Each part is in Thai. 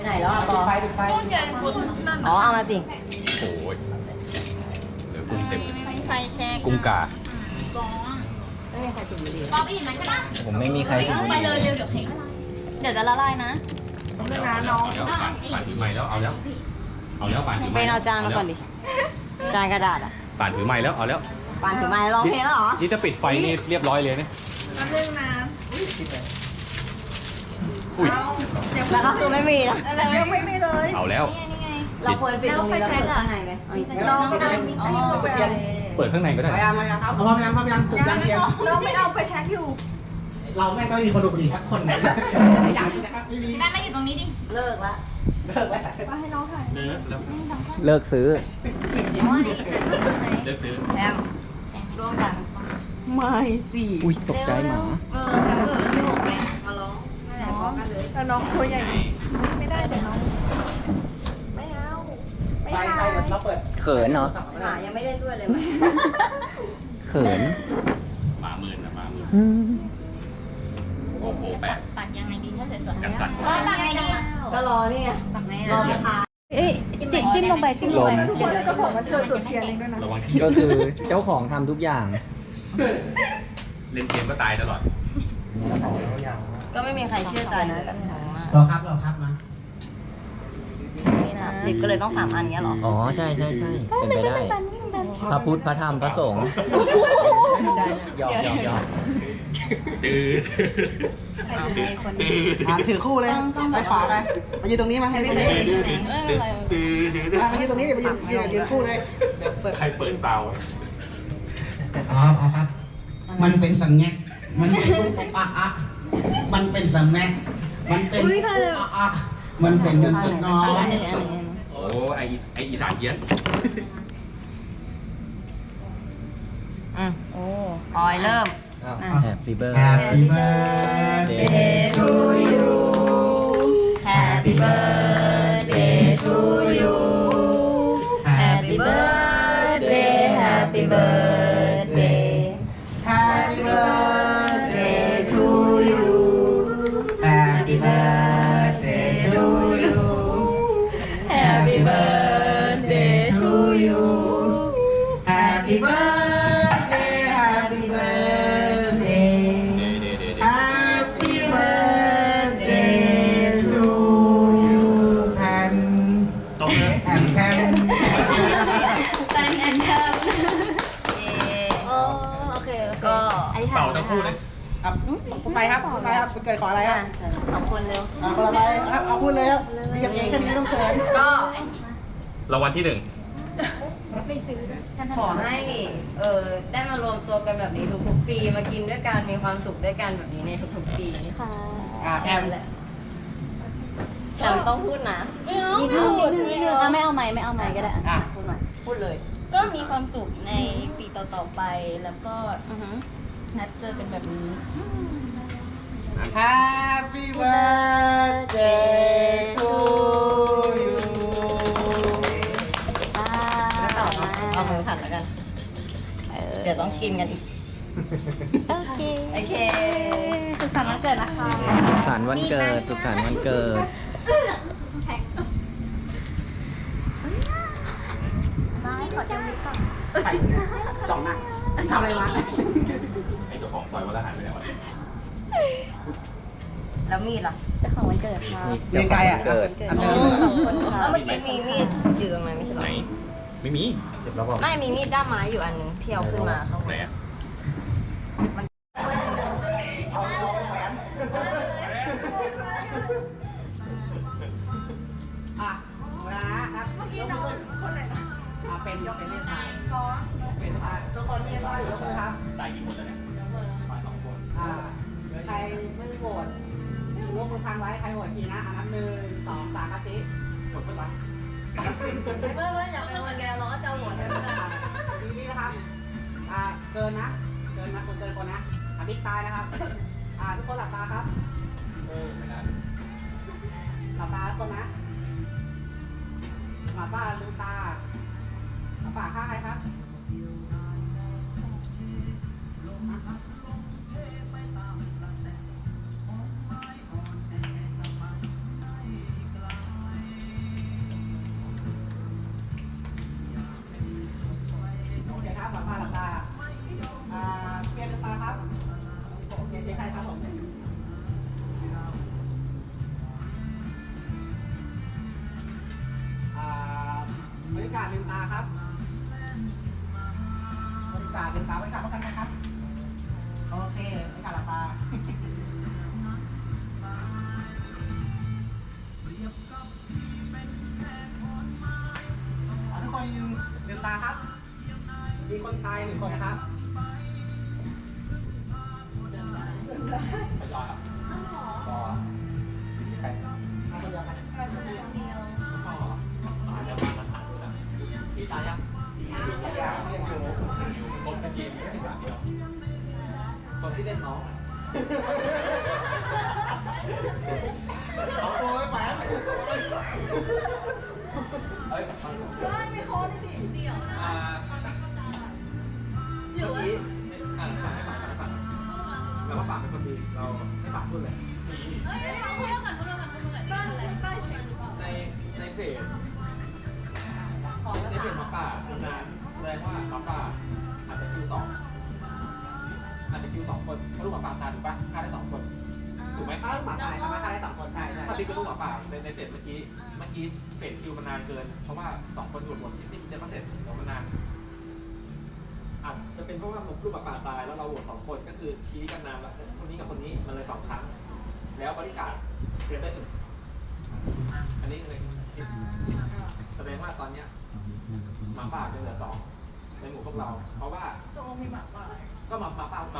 ไปไหนแล้วอะปอไฟปิดไฟอ๋อเอามาสิโอ้ยเหลือกุ้งเต็มไฟแช็กกุ้งกาไม่มีใครถูกอยู่ดีรอไปอีกไหนก็ได้ผมไม่มีใครสูบบุหไปรี่เลยเร็วเดี๋ยวเค้กละลายเดี๋ยวจะละลายนะเอาแล้วเอาแล้วเอาแล้วผ่านผ่านถือไม้แล้วเอาแล้วเอาแล้วผ่านถือไปไม้เอาจานมาก่อนดิจานกระดาษอะผ่านถือไม้แล้วเอาแล้วปานถือไม้ร้องเพลงแล้วเหรอนี่ถ้าปิดไฟนี่เรียบร้อยเลยนะน้ำเรื่องน้ อุ้ยำแล้วก็คือไม่มีนะยังไม่ไม่เลยเอาแล้ว เราควรปิดตรงนี้แล้วเปิดข้างในไหมเอาอีกน้องไม่เอาอ๋อไม่โอเอาเคเปิดข้างในก็ได้ พยายามพยายามครับพร้อมยังพร้อมยังจุดยังเทียนน้องไม่เอาไฟแช็กอยู่ เราแม่งก็ไม่มีคนดูบุหรี่สักคนนะไม่อยากมีนะครับไม่มีแม่ไม่อยู่ตรงนี้ดิ เลิกละเลิกแล้วมาให้น้องถ่ายเลิกซื้ออ๋อนี่แต่ที่ไหนเลิกซื้อแอมร่วมกันไม่สิอุ้ยตกใจหมาเออเออที่หกเลยมาร้องไม่ไหน พร้อมกันเลยแต่น้องตัวใหญ่ไม่ได้เดี๋ยวน้อง ไม่เอา ไม่ไฟไฟเอาเดี๋ยวเราเปิดเขินเนาะหมายังไม่เล่นด้วยเลยมั้ยเขินหมาหมื่นนะหมาหมื่นโอ้โหแปดตักยังไงดีถ้าสวยๆกันสั่นก็ตักไงดีก็รอนี่ไงรอลูกค้าเอ้ยจิ้มจิ้มลงไปจิ้มลงไปทุกคนเลยก็บอกมันเกิดจุดเทียนเองด้วยนะระวังที่ก็คือเจ้าของทำทุกอย่าง เล่นเกมก็ตายตลอดก็ไม่มีใครเชื่อใจนะ กับน้องอะเราครับเราครับมาสามสิบก็เลยต้องสามอันเนี้ยเหรออ๋อใช่ใช่ใช่เป็นไปได้ พระพุทธพระธรรมพระสงฆ์ใช่หยอกหยอกหยอกตื้ออะถือคู่เลยไปขวาไปมายืนตรงนี้มาให้ตรงนี้ตื้อตื้อมายืนตรงนี้เดี๋ยวมายืนยืนยืนคู่เลยเดี๋ยวเปิดใครเปิดเตาอ๋ออ๋อครับ มันเป็นสังแงกมันเป็นอุ๊อะอะมันเป็นสังแงก มันเป็นอุ๊อะอะมันเป็นเงินต้นน้องโอ้ไออีไออีสานเยี้ยนอืมโอ้ออยเริ่มแฮปปี้เบิร์ Happy birthday to you birthday to you Happy birthday Happy birthday เดเดเดเด Happy birthday to you แพนตรงเลยแอนแพนแตนแอนเทมโอ้โอเคก็เป่าทั้งคู่เลยอะคุณไปครับคุณไปครับคุณเกิดขออะไรครับ สองคนเร็ว อะคนละใบครับเอาพูดเลยครับมีกับเองแค่นี้ไม่ต้องเขินก็ รางวัลที่หนึ่งขอให้เออได้มารวมตัวกันแบบนี้ทุกๆปี มากินด้วยกันมีความสุขด้วยกันแบบนี้ในทุกๆปีค่ะอะแอมแหละแอมต้องพูดนะนิดนึงนิดนึงนิดนึงอะไม่เอาไม้ไม่เอาไม้ก็ได้อะพูดหน่อยพูดเลย ก็มีความสุขในปีต่อๆไปแล้วก็อือหือนัดเจอกันแบบนี้ Happy birthday ดี๋ยวต้องกินกันอีก โอเคโอเค สุขสันต์วันเกิดนะคะสุขสันต์วันเกิดสุขสันต์วันเกิดได้ขอเจ้าลิปก่อนใส่จ่องหน้าทำอะไรมาไอเจ้าของซอยวัดละหารไปไหนวะแล้วมีดล่ะเจ้าของวันเกิดค่ะเรียนไกลอะเกิดอันเดิมสองคนค่ะแล้วเมื่อกี้มีมีดอยู่ตรงไหนไม่ใช่เหรอไหนไม่มีไม่มีมีดด้ามไม้อยู่อันนึงที่เอาขึ้นมาข้างบไหนนอะเอาเอาไปแขวนอะนะครับเมื่อกี้น้องคนไหนอะเป็นเป็นเล่นไทยเป็นอะทุกคนที่รออยู่ยกมือครับตายกี่คนแล้วเนี่ยตายสองคนอ่าใครไม่โหวตยกมือค้างไว้ใครโหวตทีนะอะนับหนึ่งสองสามครับจีกดไปก่อน เมื่อเมื่ออยากเป็นคนแกเราก็จะหมดเลยอ่าทีนี้นะครับอ่าเกินนะ เกินนะคนเกินคนนะอะพลิกตายนะครับ อ่าทุกคนหลับตาครับเออไม่ได้หลับตาทุกคนนะหมาป้าลืมตาหมาป่าฆ่าใครครับ ลืมตาครับบริการลืมตาไว้กับป้องกันนะครับ โอเคบริการหลับตาทุกคนลืมตาครับ มีคนตายหนึ่งคนนะครับ คนที่เล่นน้องเอาตัวไว้แฝงเอ้ยได้ไม่คอนี่ดิเดี๋ยวนะอ่าหรือว่าเมื่อกี้อ่านฝากให้ฝากให้ฝากแล้วว่าฝากเป็นคนดีเราให้ฝากพูดเลยเฮ้ยเอาพูดเรื่องก่อนพูดเรื่องก่อนพูดเรื่องก่อนนี่คืออะไรได้เช็คหรือเปล่าในในเพจในเพจหมาป่าคนนั้นแสดงว่าหมาป่าอาจจะคิวสอง อาจจะคิวสองคนเพราะลูกหมาป่าตายถูกปะฆ่าได้สองคนถูกไหมถ้าหมาตายทำไมฆ่าได้สองคนใช่ใช่ถ้าติ๊กเป็นลูกหมาป่าในในเพจเมื่อกี้เมื่อกี้เพจคิวมันนานเกิน เพราะว่าสองคนหยุดหมดที่ที่จะมาเสร็จเดี๋ยวมันนานอาจจะเป็นเพราะว่าลูกหมาป่าตายแล้วเราโหวตสองคนก็คือชี้กันนานแล้วคนนี้กับคนนี้มันเลยสองครั้ง แล้วบริการเตรียมได้หนึ่งอันนี้เลยคิดแสดงว่าตอนเนี้ยหมาป่าจะเหลือสองในหมู่พวกเรา เพราะว่าตกลงมีหมาป่าก็หมาป่าหมาหมาป่า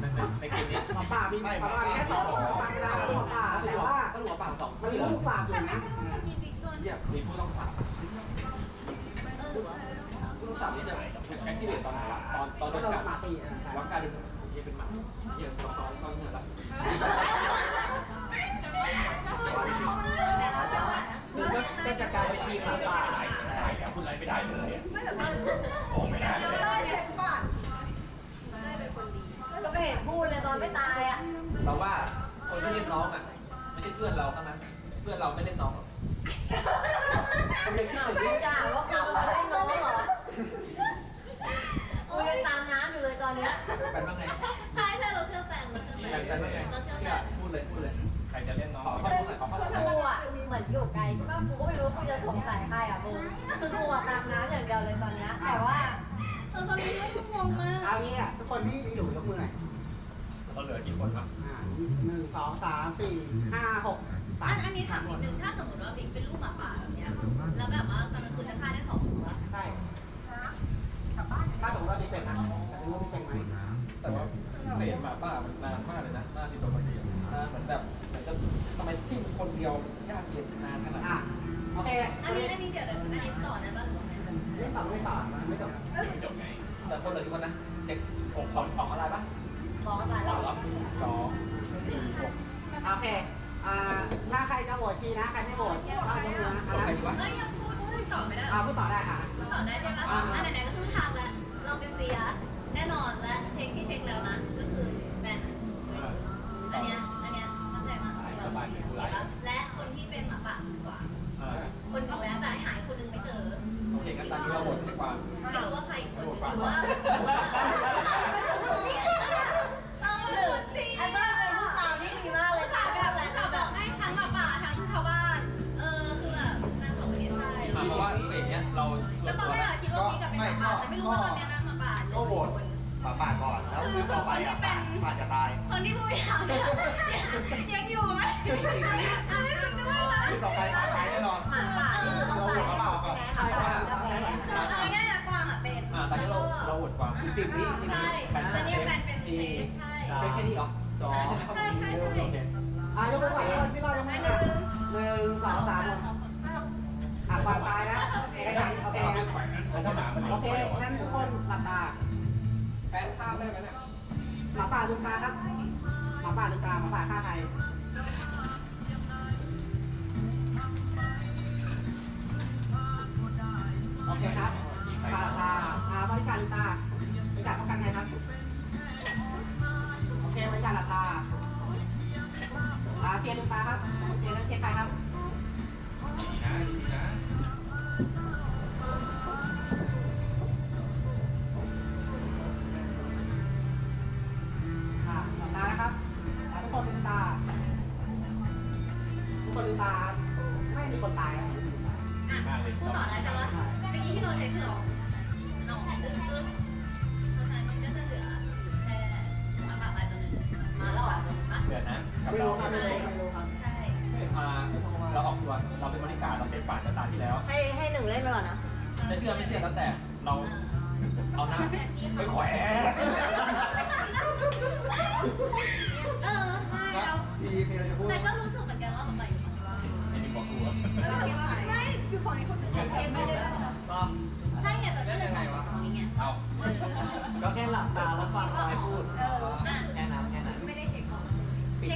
ในในในเกมนี้หมาป่ามีหมาป่าแค่สองหมาป่าไม่ได้หมาป่าแต่ว่าก็หลวงป่าสองมันมีลูกสามอยู่แต่ไม่นะใช่ว่ามันมีบิ๊กโดนเยี่ยมมีผู้ต้องสาบเออหรือว่าผู้ต้องสาบนี่จะแอคทีเวตตอนไหนวะตอนตอนโดก็นโดนกัดหมาตีอะแล้วกลายเป็นเยี่ยเป็นหมาเยี่ยสองสองตอนเหนื่อยละหรือว่าก็จะกลายเป็นทีมหมาป่าได้พูดอะไรไม่ได้เลย ไม่แต่ว่า โอ้ไม่ได้เลย ได้เช็คบัตร ก็ไม่เห็นพูดเลยตอน ไม่ตายอะเราว่าคนที่เล่นน้องอะไม่ใช่เพื่อนเราเท่านั้นเพื่อนเราไม่เล่นน้องหรอกคนเล่นที่หนึ่งไม่นี่ด่าว่าเขาไม่ได้น้องเหรอกูยังตามน้ำอยู่เลยตอนเนี้ยเป็นบ้างไงใช่ใช่เราเชื่อแฟนเราเชื่อแฟเป็นนบ้างไงเราเชื่อแฟเชื่อนพูดเลยพูดเลย ใครจะเล่นน้องขอข้อมูลหน่อยขอข้อมูลหน่อยกูอะเหมือนอยู่ไกลใช่ป่ะกูก็ไม่รู้ว่ากูจะสงสัยใครอะมึงคือกูอะตามน้ำอย่างเดียวเลยตอนเนี้ยแต่ว่า เออตอนนี้ก็งงมาก เอางี้อะทุกคนที่อยู่ยกมือหน่อย เขาเหลือกี่คนครับอ่าหนึ่งสองสามสี่ห้าหกอันอันนี้ถามนิดนึงถ้าสมมติว่าบิ๊กเป็นลูกหมาป่าแบบเนี้ยแล้วแบบว่าตอนกลางคืนจะฆ่าได้สองตัวใช่ถ้าสมมติว่ามีเป็นนะแต่ไม่รู้ว่ามีเป็นไหมแต่ว่าเศษหมาป่ามันนานมากเลยนะหน้าที่ปกตินานเหมือนแบบเหมือนจะทำไมที่คนเดียวยากเย็นนานขนาดอะนี้โอเคอันนี้อันนี้เดี๋ยวเดี๋ยวอันนี้ต่อได้ป่ะหรือว่าไงไม่ต่อไม่ต่อไม่จบจบไงแต่คนเหลือกี่คนนะเช็คของของของอะไรบ้าง สองสี่หกโอเคอ่าถ้าใครจะโหวตทีนะ ใครไม่โหวตก็ยกมือนะโอเคดีวะเอ้ยยังพูดพูดต่อไม่ได้หรอ่าอพูดต่อได้ค่ะ พูดต่อได้ใช่ป่ะอันไหนๆก็คือทางแล้วเราเป็นเซียแน่นอนและเช็คที่เช็คแล้วนะ ก็คือแบนอันเนี้ยอันเนี้ยมั่นใจมากที่แบบและคนที่เป็นหมาป่ากว่าอ่าคนหนึ่งแล้วแต่หายคนหนึ่งไม่เจอ โอเคกันตอนนี้เราหมด แล้วคือต่อไปอะป่าป่าจะตายคนที่ผู้บริหารเนี่ยยังอยู่ไหมอันนี้สุดด้วยนะคือต่อไปป่าตายแน่นอนหมาป่านี่คือต้องตายใช่ไหมหมาป่าจะเอาง่ายๆนะกวางอะเป็นอ่าตอนนี้เราเราหดความอีกสิบนี้ทีนี้ใช่แล้วเนี่ยแบนเป็นเซฟใช่เฟสแค่นี้เหรอจอใช่ไหมครับใช่ใช่ใช่ โอเคอ่ายกมือก่อนพี่รอดยกมือหนึ่งหนึ่งสองสามอะก่อนตายนะเอกสารโอเค แล้วถ้าหมามันโอเค งั้นทุกคนหลับตาแปนข้าวได้ไหมเนี่ย หมาป่าลืมตาครับ หมาป่าลืมตาหมาป่าฆ่าใครโอเคครับตาตาอ่าบริการลืมตาบริการป้องกันไงครับ โอเคบริการหลับตาอ่าเทียนลืมตาครับเทียนแล้วเทียนใครครับ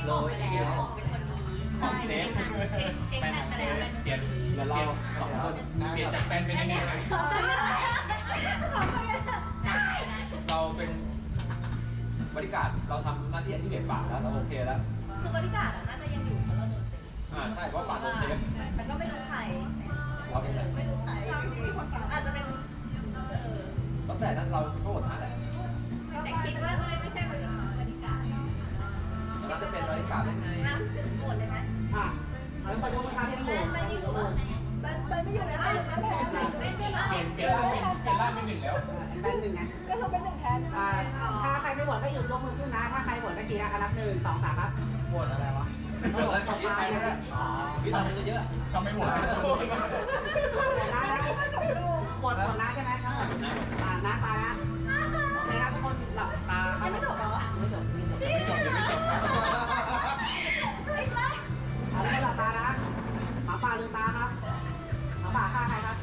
เช็คออกไปแล้วออกเป็นคนนี้ใช่เช็คนะเช็คเช็คแบนไปแล้วเป็นเปลี่ยนแล้วเราสองคนเปลี่ยนจากแฟนเป็นยังไงไหมเราเป็นบริการเราทำหน้าที่ที่เด็ดป่าแล้วเราโอเคแล้วคือบริการน่าจะยังอยู่เพราะเราโดนตีอ่าใช่เพราะป่าโดนเซฟแต่ก็ไม่รู้ใครเราไม่รู้ใครอาจจะเป็นเออตั้งแต่นั้นเราก็อดทาแหละแต่คิดว่าเลย เราจะเป็นบริการได้ไงนะโกรธเลยไหมอะแล้วไปดูมาทางที่แม่ถูกไม่ได้รู้ว่ามันมันไม่อยู่ในบ้านเลยนะแทนไม่ได้เปลี่ยนเปลี่ยนร่างเป็นเปลี่ยนร่างเป็นหนึ่งแล้วแฟนหนึ่งไงก็คือเป็นหนึ่งแทนอ่าถ้าใครไม่โหวตก็หยุดยกมือขึ้นนะ ถ้าใครโหวตก็ชี้นะครับนับหนึ่งสองสามครับโหวตอะไรวะหมดแล้วก็ยึดไปแล้ววิตามินเยอะก็ไม่หมดนะนะโหวตหมดนะใช่ไหมครับอ่านะตานะโอเคครับทุกคนหลับตาครัยับ ป่าฆ่าใครครับ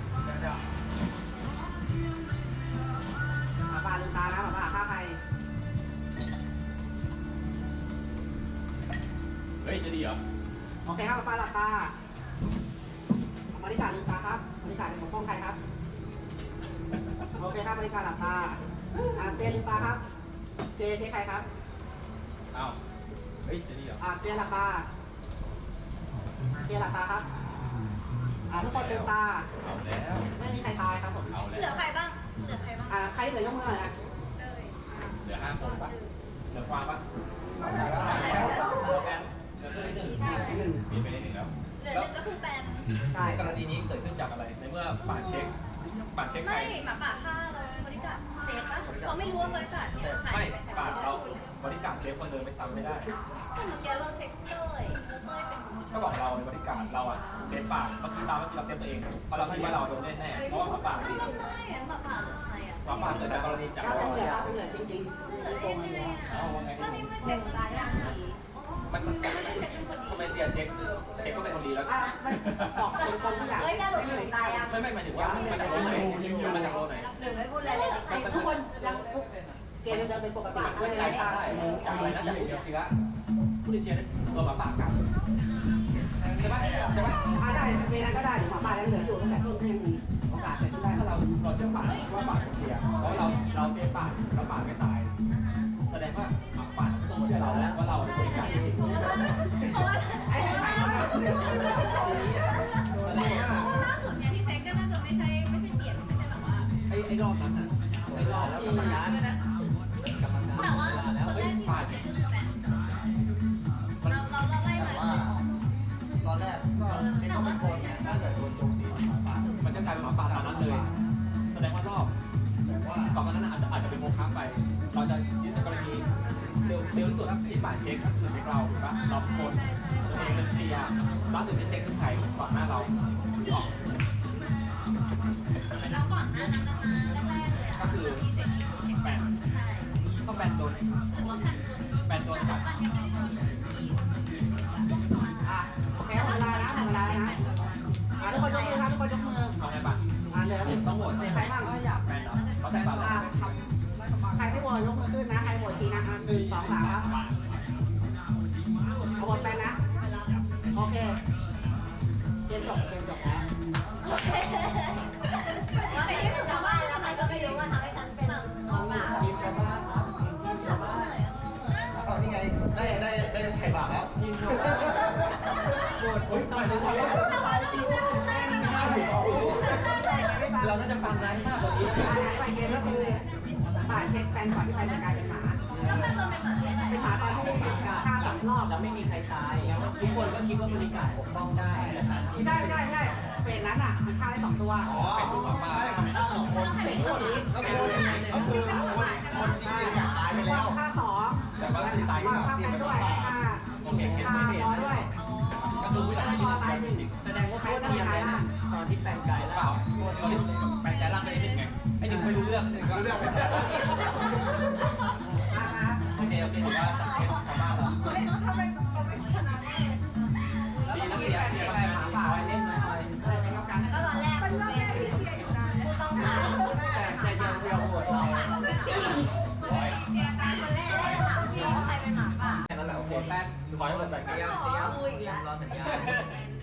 หมาป่าลืมตานะหมาป่าฆ่าใคร เฮ้ย จะดีเหรอ โอเคครับหมาป่าหลับตาบริการลืมตาครับบริการปกป้องใครครับ โอเคครับบริการหลับตาอ่าเตียนลืมตาครับ เจใช้ใครครับอ้าวเฮ้ย จะดีเหรออ่าเตียนหลับตาเตียนหลับตาครับ อ่าทุกคนลืมตาเอาแล้วไม่มีใครตายครับผมเอาเหลืแล้อวใครบ้าง เหลือใครบ้างอ่าใครเหลือยกมือหน่อยอะเอ้ยเหลือห้าคนปะเหลือความปะเอาแล้วเหลือแอนเหลือแค่หนึ่งหนึ่งมีไปได้หนึ่งแล้ว เหลือหนึ่งก็คือแฟน ใช่ในกรณีนี้เกิดขึ้นจากอะไรในเมื่อป่าเช็คป่าเช็คไปไม่หมาป่าฆ่าเราบริการเซฟปะเขาไม่รู้ว่าบริการเนี่ยหายไม่ไปไหนป่าเราบริการเซฟคนเดินไม่ซ้ำไม่ได้แต่เมื่อกี้เราเช็คเต้ยเต้ยเป็น ก็บอกเราในบริการเราอะเซฟป่าเมื่อกี้ตามเมื่อกี้เราเซฟตัวเองเพราะเราคิดว่าเราโดนแน่ๆเพราะว่าหมาป่าไม่เราไม่หมาป่าหรือใครอะหมาป่าเกิดจากกรณีจากถ้าเราเป็นเหลือถ้าเป็นเหลือจริงเหลือๆโกได้งไงเลยอะก็นี่ไม่เช็คตายอย่างดีมันจะเช็คเป็นคนดีทำไมเสียเช็คเช็คก็เป็นคนดีแล้วอะไม่บอกตรงๆทุกอย่างเฮ้ยแกหลุดหนึ่งตายยังไม่ไม่หมายถึงว่ามันจากโลไหนมันจากโลไหนหนึ่งไม่พูดอะไรเลยทุกคนยังทุก เกมเดินเป็นปกติมันด้วยใจนะคได้รับจากอะไรนะจากผู้ติดเชื้อผู้ติดเชื้อตัวหมาป่ากัดใช่ไหมใช่ไหมอ่าได้เวลาก็ได้หมาป่ายังเหลืออยู่ตั้งแต่ต้นให้มีโอกาสเกิดขึ้นได้ถ้าเราเราเชื่อป่าว่าป่าเป็นเชียเพราะเราเราเซฟป่าแล้วป่าไม่ตาย แสดงว่าป่าต้องเชื่อเราแล้วว่าเราเป็นคนการที่เพราะว่าไอ้ไอ้ไอ้แสดงว่าล่าสุดเนี่ยที่เซ็กก็น่าจะไม่ใช่ไม่ใช่เปลี่ยนไม่ใช่แบบว่าไอ้ไอ้รอบนั้นนะไอ้รอบที่ เราเช็คคือแฟนเราเราเราไล่แต่มาว่าตอนแรกก็เช็คว่าเป็นคนไงถ้าเกิดโดนโจมตีหมาป่ามันจะกลายเป็นหมาป่าตามนั้นเลย แสดงว่ารอบแต่ว่าก่อนหน้านั้นอาจจะอาจจะเป็นโมฆะไป เราจะยึดในกรณีเร็วเร็วที่สุดที่ป่าเช็คก็คือเช็คเราถูกปะเราเป็นคนตัวเองเป็นเชียร์ล่าสุดที่เช็คคือใครก่อนหน้าเราที่ออก แล้วก่อนหน้านั้นจะมาแรกๆเลยอะคือที่เซ็กนี่เช็คแฟนใช่ต้องแบนโดน หรือว่าแฟ Thank you. นก่อนที่แฟนจะกลายเป็นหมาก็เป็นคนเป็นหมาได้เป็นหมาตอนที่ฆ่าสามรอบแล้วไม่มีใครตาย ทุกคนก็คิดว่าบริการปกป้องได้นะครับไม่ใช่ไม่ใช่ไม่ใช่เฟสนั้นอะมันฆ่าได้สองตัวอ๋อเป็นรูปแบบว่าไม่ได้สองคนเป็นคนนี้ก็คือก็คือคนคนจริงๆอยากตายไปแล้วฆ่าสองแต่ว่าที่ตายฆ่าฆ่าแฟนด้วยฆ่าโอเคเก็ตฆ่าไม่เห็พนอด้วยอ๋อก็คือผู้ชายที่ตายจริงแสดงว่าโคตรเทียมเลยนะตอนที่แปลงกายเปแล้ว ล่าตอนที่แปลงใจร่างไม่ได้เป็นไงไอ้หนึ่งไม่รู้เรื่องรู้เรื่องไหมนะคะโอเคโอเคถือว่าสังเกตชาวบ้านเราดีนะเสียเสียไปหาป่าคอยเล่นหน่อยคอยเออเป็นกำกันก็ตอนแรกเป็นผู้ต้องหาแต่แต่เดียวเดียวโหวตเราเสียการคนแรกได้ถามพี่ว่าใครเป็นหมาป่าแค่นั้นแหละโอเคแป๊บขอให้หมดแบบเตรียมเตรียมเตรียมรอสัญญาณ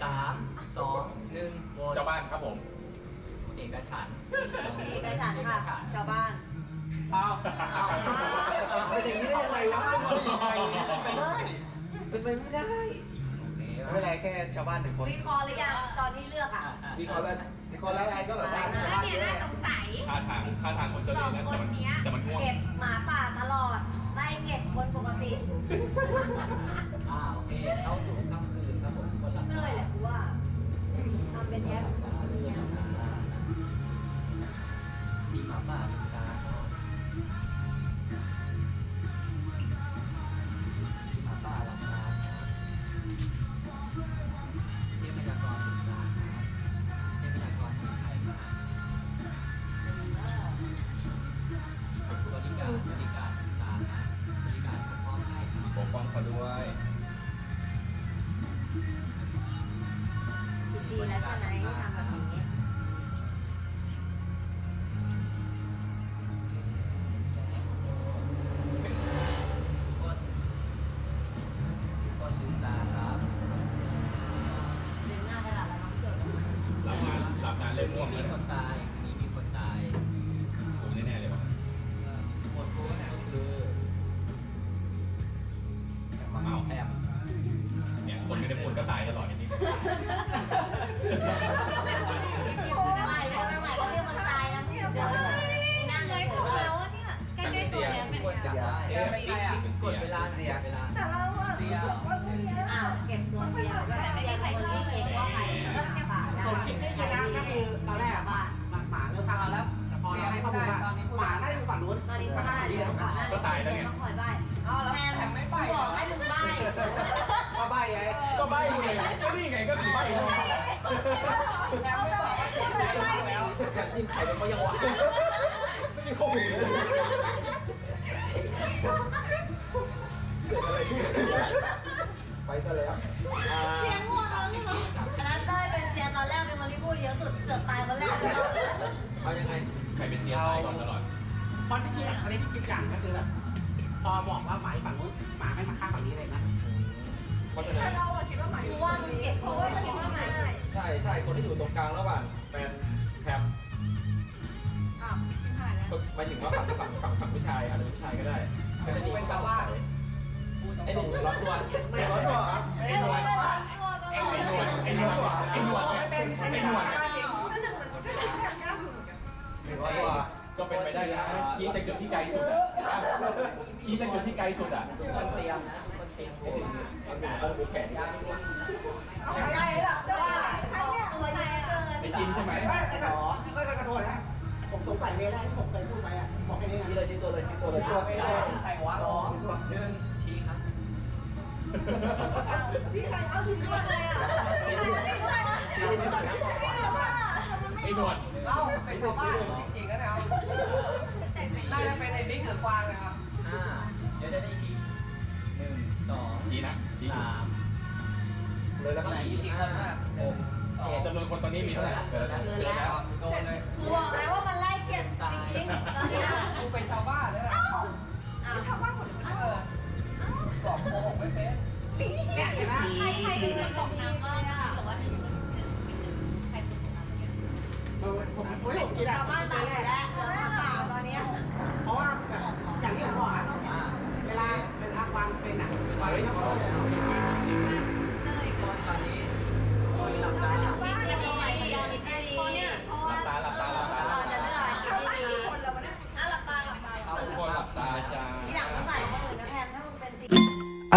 สามสองหนึ่งโหวตเจ้าบ้านครับผม เอกฉันท์เอกฉันท์ค่ะ ชาวบ้าน เอาเอาเป็นอย่างนี้ได้ยังไงวะเป็นไปไม่ได้ ไม่เป็นไรแค่ชาวบ้านหนึ่งคนวิเคราะห์หรือยังตอนที่เลือกอะวิเคราะห์แล้วมีคนแล้วไงก็แบบว่าชาวแล้วบ้านเนี่เยยอะน่าสงสัยท่าทางท่าทางคนเจ้าสเล่องห์นะคแต่นมันเนี้ย แต่มันง่วง เก็บหมาป่าตลอด ไล่เก็บคนปกติอ่าโอเคเข้าสู่ค่ำคืนครับผมคนหลับเหนื่อยแหละกูว่าทำเป็นแท็กทีมหมาป่าเๆตัวเนี้ยเป็นคนจับได้เอ๊ะเป็นใครอะกดเวลาเสียเวลาเสียอ้าวเก็บตัวเสียด้วยเสียคนที่เช็คว่าใครเป็นหมาป่าได้ส่วนคลิปนี้นะก็คือตอนแรกอะหมาหมาเริ่มฆ่าแล้วแต่พอเราให้ข้อมูลว่าหมาน่าจะอยู่ฝั่งนู้นตอนนี้ก็ฆ่าได้ฝั่งนี้เดี๋ยวแล้วก่อนหน้านี้ต้องคอยใบ้เอาแล้วแทนไม่ใบ้บอกให้มึงใบ้ก็ใบไงก็ใบ้ไงก็นี่ไงก็คือใบ้ไงแล้วทีมไข่เป็นเขายังวะไม่มีข้อมูล ไปซะแล้วเสียงหัวเราะเหรออันนั้นเต้ยเป็นเซียนตอนแรกเป็นคนที่พูดเยอะสุดเสือกตายคนแรกเลยเอายังไง ใครเป็นเสียตายก่อนตลอดเพราะที่คิดอะตอนนี้ที่คิดอย่างก็คือแบบพอบอกว่าหมาฝั่งนู้นหมาไม่มาฆ่าฝั่งนี้เลยนะเพราะฉะนั้นกูว่ามึงเก็บเพราะว่ามันคิดว่าไม่ได้ใช่ใช่คนที่อยู่ตรงกลางระหว่างแฟนแพมหมายถึงว่าฝั่งฝั่งฝั่งฝั่งผู้ชายอาจจะเป็นผู้ชายก็ได้ก็จะมีข้อสงสัย ไอ้หนุ่มร้อนตัวไม่ร้อนตัวเหรอไอ้หนวดไอ้หนวดไอ้หนวดไอ้หนวดไอ้หนวดไอ้หนวดไม่ร้อนตัวก็เป็นไปได้นะชี้จากจุดที่ไกลสุดอะชี้จากจุดที่ไกลสุดอะคนเตรียมนะคนเตรียมโหไอ้หนุ่มเอาดูแขนยากได้หรอกว่าตัวเยอะเกินไอ้จินใช่ไหมไม่แต่ขอที่ค่อยๆกระโดดนะผมสงสัยเวลาที่ผมเคยพูดไปอะบอกแค่นี้ชี้ไงเลยชี้ตัวเลยชี้ตัวเลยตัวใครวะสอหนึ่ง ชี้ครับที่ใครเอาชีวิตใครอะพี่ใครเอะชี้ไม่ตัดนะไอ้หนวดเอ้าเป็นชาวบ้านจริงๆก็แล้วน่าจะเป็นไอ้บิ๊กหรือกวางนะครับอ่าเดี๋ยวจะได้อีกหนึ่งสองชี้นะชี้สามเลยแล้วก็สี่ชี้ห้าหกจำนวนคนตอนนี้มีเท่าไหร่เกินแล้วเกินแล้วโดนเลยกูบอกแล้วว่ามันไล่เก็บจริงๆตอนนี้กูเป็นชาวบ้านแล้วอ้าวชาวบ้าน อกโกหกไม่เป็นเนี่ยเห็นไหมใครใครเป็นคนบอกนางก็บอกว่าหนึ่งหนึ่งหนึ่งหนึ่งใครเป็นคนนำเนี่ยผมผมผมคิดอะชาวบ้านตายหมดแล้ว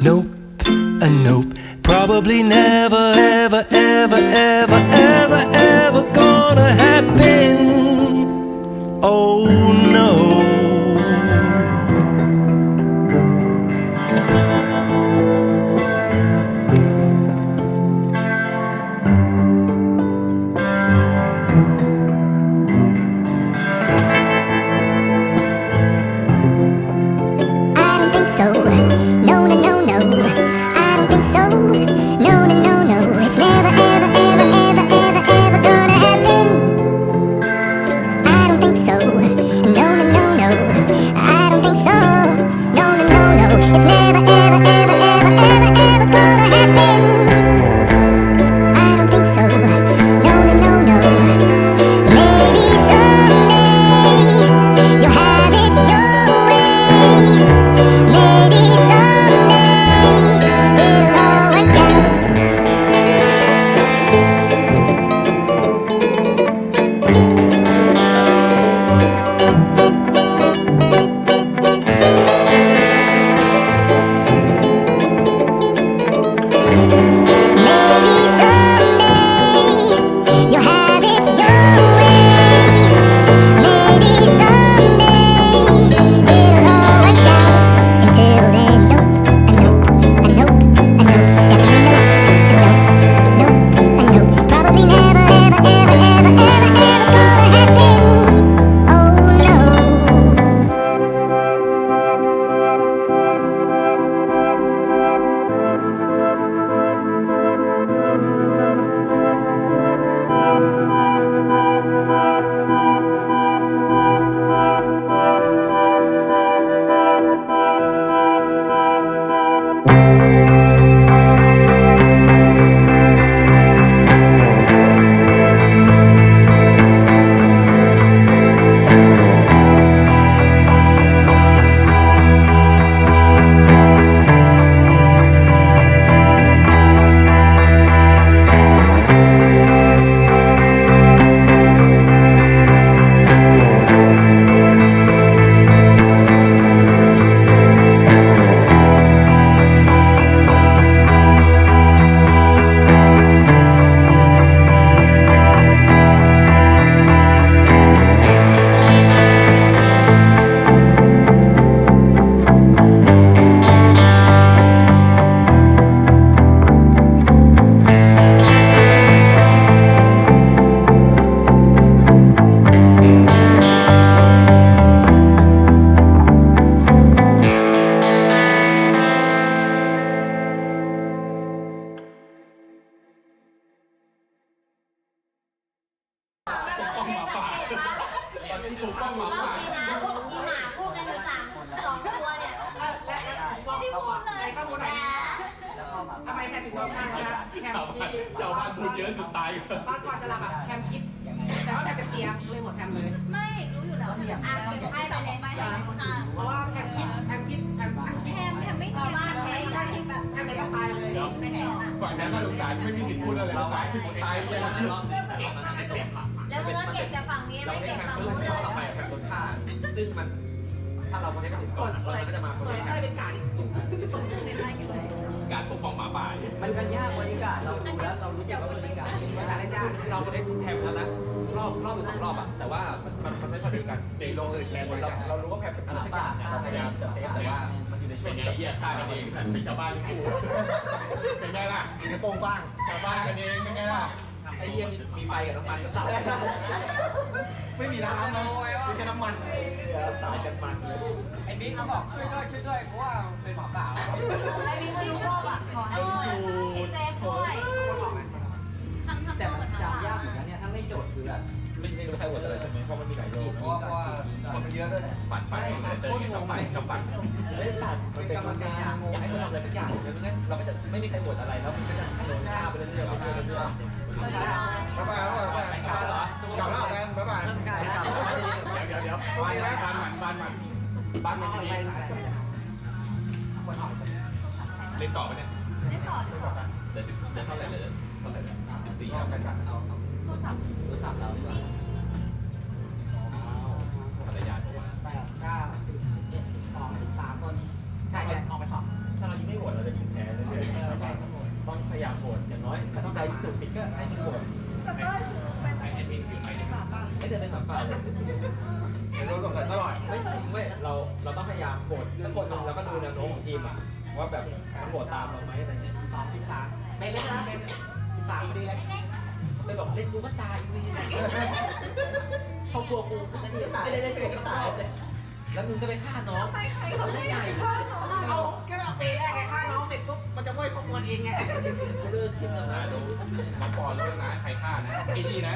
nope, a nope. Probably never, ever, ever, ever, ever, ever gonna happen. Oh ตอนนี้ถูกต้องหมาป่ามีนะพวกอีหมาพวกกันอยู่สามสองตัวเนี่ยและและบอกบอกในข้อมูลหน่อยทำไมแพมถึงร้องไห้นะครับแพมชาวบ้านชาวบ้านพูดเยอะสุดตายก่อนตอนก่อนจะหลับอะแพมคิด แต่ว่าแพมเป็นเตียงเลยหมดแพมเลย ไม่รู้อยู่แล้วอะเก็บให้ไปเลยไปให้ค่ะเพราะว่าแพมคิดแพมคิดแพมคิดแทมแทมไม่เทียบแทมแพมคิดแบบแพมเป็นตายเลยไปไหนอะฝั่งนั้นน่าสงสารไม่มีสิทธิ์พูดอะไรตายตายยัง แล้วมึงก็เก็บแต่ฝั่งนี้เราไม่ได้เก็บแคมฝั่งป์นู้นเลยเราไปแคมป์ต้นท่าซึ่งมันถ้าเราไม่ได้ถึงก่อนเราก็จะมาสวยได้เป็นการที่สุดการปกป้องหมาป่ามันมันยากบรรยากาศเราดูแล้วเรารู้จักว่าบรรยากาศภาษาอะไรจ้าเราได้แชมป์แล้วนะรอบรอบหรือสองรอบอะแต่ว่ามันมันไม่พอดีกันในโลกอื่นแรงบริเราการเรารู้ว่าแพมเป็นอันดับสามเราพยายามจะเซฟแต่ว่ามันอยู่ในเป็นไงเหี้ยฆ่ากันเองเป็นชาวบ้านกูเป็นไงล่ะกระโปรงบ้างชาวบ้านกันเองเป็นไงล่ะ ไอ้เหี้ยมีมีไฟกับน้ำมันก็สับไม่มีน้ำนะมีแค่น้ำมันเดี๋ยวสายกันมันเลย ไอ้บิ๊กเขาบอกช่วยด้วยช่วยด้วยเพราะว่าเป็นหมาป่าไอ้บิ๊กเขาดูชอบอะขอให้เซฟด้วยทำทำแต่ตัวมัเหนมือนหมาจำยากป่าเหมือนกันเนี่ยถ้าไม่โจทย์คือแบบไม่ไม่รู้ใครโหวตอะไรใช่ไหมเพราะมันมีหลายโลกเพราะว่าเพราะว่าคนมันเยอะด้วยเนี่ยปั่นปั่นเลยเติมไงชอบปั่นชอบปั่นเฮ้ยปั่นมันเป็นกรรมการอยากให้เราทำอะไรสักอย่างเดี๋ยวไม่งั้นเราก็จะไม่มีใครโหวตอะไรแล้วมันก็จะโดนฆ่าไปเรื่อยๆเรื่อยๆเรื่อยๆ บ๊ายบายบ๊ายบายบ๊ายบายไปกลับแล้วเหรอกลับแล้วกันบ๊ายบายเดี๋ยวเดี๋ยวเดี๋ยวบ้านนะบานมันบานมันบานมันดีเล่นต่อไปเนี่ยได้ต่อได้ต่อเดี๋ยวสิบเดี๋ยวเท่าไหร่เลยเท่าไหร่สิบสี่เอากันกันเอาเอาโทรศัพท์โทรศัพท์เราดีกว่า ว่าแบบมันโหวตตามเราไหมอะไรเงี้ยสองสิบสามเป็นเลยนะเป็นสิบสามพอดีเลยไม่บอกเล่นกูก็ตายอยู่ดีเขากลัวกูไม่ได้เล่นกูก็ตายเลยแล้วมึงก็ไปฆ่าน้องเขาได้ใหญ่เอาแค่เอาปีแรกไงฆ่าน้องเสร็จปุ๊บมันจะว่ยข้อมูลเองไงเลิกคิดแล้วนะดูมาปอนเรื่องนะใครฆ่านะไอ้นี่นะ